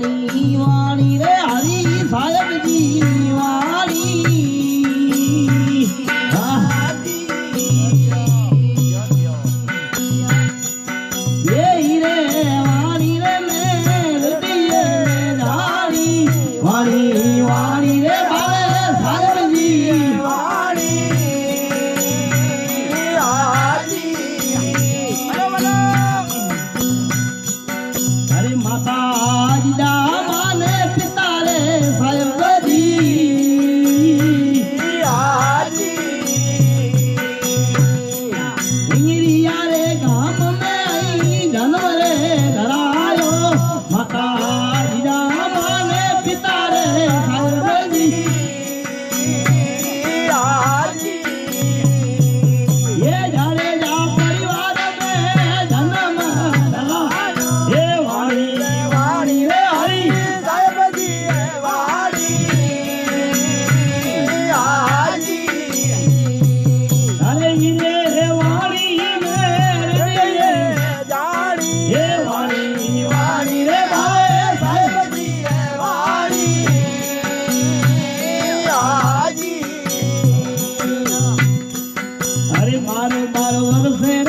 વાળી વાળી રે હરી સાહેબજી વાળી વાળી રે વાળી રે મેળવીએ રે I don't wanna se.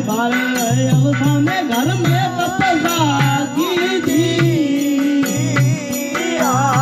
घर घर में पपला की जी आ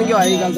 എനിക്ക് വായിക്കാം